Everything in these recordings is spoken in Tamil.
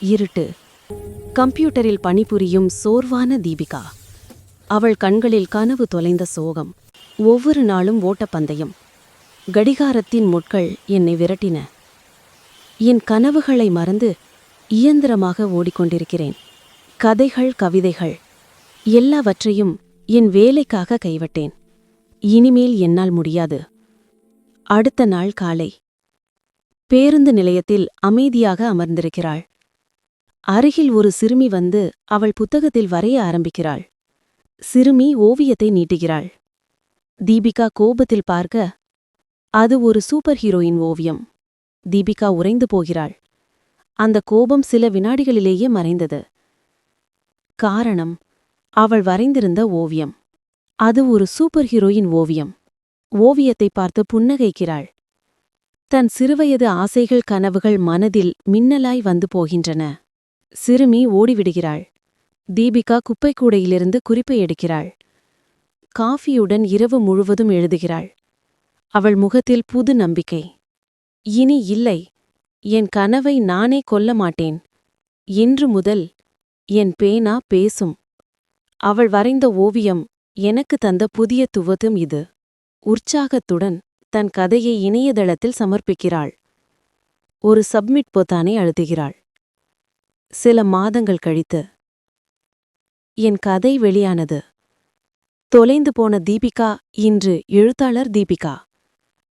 இருட்டு. கம்ப்யூட்டரில் பணிபுரியும் சோர்வான தீபிகா. அவள் கண்களில் கனவு தொலைந்த சோகம். ஒவ்வொரு நாளும் ஓட்டப்பந்தயம் கடிகாரத்தின் முட்கள் என்னை விரட்டின. என் கனவுகளை மறந்து இயந்திரமாக ஓடிக்கொண்டிருக்கிறேன். கதைகள் கவிதைகள் எல்லாவற்றையும் என் வேலைக்காக கைவிட்டேன். இனிமேல் என்னால் முடியாது. அடுத்த நாள் காலை. பேருந்து நிலையத்தில் அமைதியாக அமர்ந்திருக்கிறாள். அருகில் ஒரு சிறுமி வந்து அவள் புத்தகத்தில் வரைய ஆரம்பிக்கிறாள். சிறுமி ஓவியத்தை நீட்டுகிறாள். தீபிகா கோபத்தில் பார்க்க அது ஒரு சூப்பர் ஹீரோயின் ஓவியம். தீபிகா உறைந்து போகிறாள். அந்த கோபம் சில வினாடிகளிலேயே மறைந்தது. காரணம் அவள் வரைந்திருந்த ஓவியம். அது ஒரு சூப்பர் ஹீரோயின் ஓவியம். ஓவியத்தை பார்த்து புன்னகைக்கிறாள். தன் சிறுவயது ஆசைகள் கனவுகள் மனதில் மின்னலாய் வந்து போகின்றன. சிறுமி ஓடிவிடுகிறாள். தீபிகா குப்பைக்கூடையிலிருந்து குறிப்பை எடுக்கிறாள். காஃபியுடன் இரவு முழுவதும் எழுதுகிறாள். அவள் முகத்தில் புது நம்பிக்கை. இனி இல்லை. என் கனவை நானே கொல்ல மாட்டேன். இன்று முதல் என் பேனா பேசும். அவள் வரைந்த ஓவியம் எனக்கு தந்த புதிய துவதும் இது. உற்சாகத்துடன் தன் கதையை இணையதளத்தில் சமர்ப்பிக்கிறாள். ஒரு சப்மிட் பொத்தானை அழுத்துகிறாள். சில மாதங்கள் கழித்து. என் கதை வெளியானது. தொலைந்து போன தீபிகா இன்று எழுத்தாளர் தீபிகா.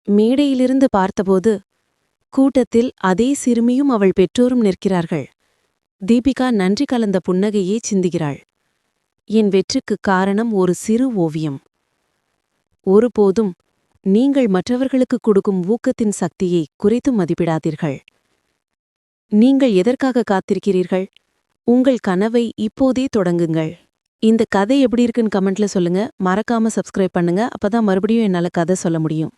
மேடையிலிருந்து பார்த்தபோது கூட்டத்தில் அதே சிறுமியும் அவள் பெற்றோரும் நிற்கிறார்கள். தீபிகா நன்றி கலந்த புன்னகையே சிந்துகிறாள். என் வெற்றிக்குக் காரணம் ஒரு சிறு ஓவியம். ஒருபோதும் நீங்கள் மற்றவர்களுக்கு கொடுக்கும் ஊக்கத்தின் சக்தியை குறைத்து மதிப்பிடாதீர்கள். நீங்கள் எதற்காக காத்திருக்கிறீர்கள்? உங்கள் கனவை இப்போதே தொடங்குங்கள். இந்த கதை எப்படி இருக்குன்னு கமெண்ட்ல சொல்லுங்க. மறக்காம சப்ஸ்கிரைப் பண்ணுங்க. அப்பதான் மறுபடியும் என்னால கதை சொல்ல முடியும்.